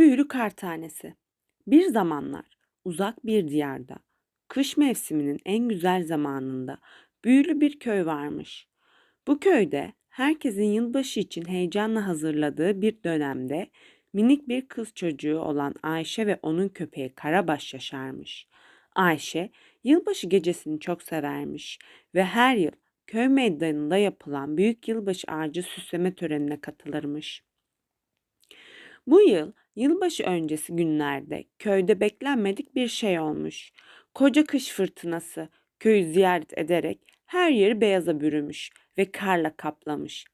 Büyülü kar tanesi. Bir zamanlar uzak bir diyarda, kış mevsiminin en güzel zamanında büyülü bir köy varmış. Bu köyde herkesin yılbaşı için heyecanla hazırladığı bir dönemde minik bir kız çocuğu olan Ayşe ve onun köpeği Karabaş yaşarmış. Ayşe yılbaşı gecesini çok severmiş ve her yıl köy meydanında yapılan büyük yılbaşı ağacı süsleme törenine katılırmış. Bu yıl yılbaşı öncesi günlerde köyde beklenmedik bir şey olmuş. Koca kış fırtınası köyü ziyaret ederek her yeri beyaza bürümüş ve karla kaplamış.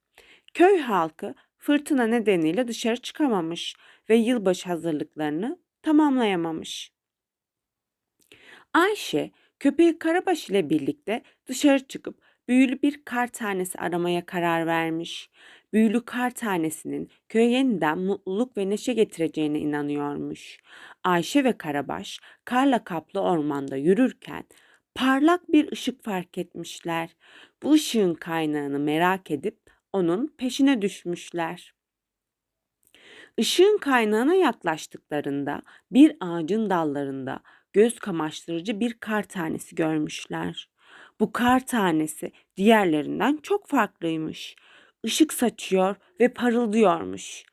Köy halkı fırtına nedeniyle dışarı çıkamamış ve yılbaşı hazırlıklarını tamamlayamamış. Ayşe, köpeği Karabaş ile birlikte dışarı çıkıp büyülü bir kar tanesi aramaya karar vermiş. Büyülü kar tanesinin köye yeniden mutluluk ve neşe getireceğine inanıyormuş. Ayşe ve Karabaş karla kaplı ormanda yürürken parlak bir ışık fark etmişler. Bu ışığın kaynağını merak edip onun peşine düşmüşler. Işığın kaynağına yaklaştıklarında bir ağacın dallarında göz kamaştırıcı bir kar tanesi görmüşler. Bu kar tanesi diğerlerinden çok farklıymış. Işık saçıyor ve parıldıyormuş.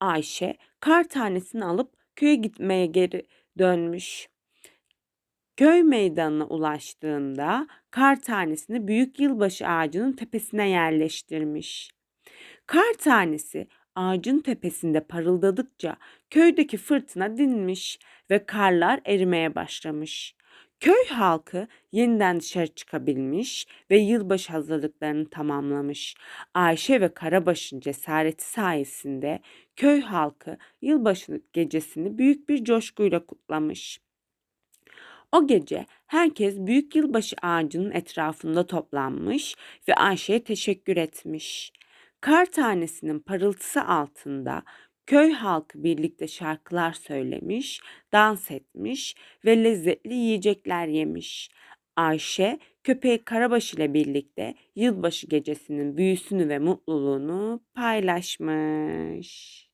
Ayşe kar tanesini alıp köye gitmeye geri dönmüş. Köy meydanına ulaştığında kar tanesini büyük yılbaşı ağacının tepesine yerleştirmiş. Kar tanesi ağacın tepesinde parıldadıkça köydeki fırtına dinmiş ve karlar erimeye başlamış. Köy halkı yeniden dışarı çıkabilmiş ve yılbaşı hazırlıklarını tamamlamış. Ayşe ve Karabaş'ın cesareti sayesinde köy halkı yılbaşı gecesini büyük bir coşkuyla kutlamış. O gece herkes büyük yılbaşı ağacının etrafında toplanmış ve Ayşe'ye teşekkür etmiş. Kar tanesinin parıltısı altında köy halkı birlikte şarkılar söylemiş, dans etmiş ve lezzetli yiyecekler yemiş. Ayşe köpeği Karabaş ile birlikte yılbaşı gecesinin büyüsünü ve mutluluğunu paylaşmış.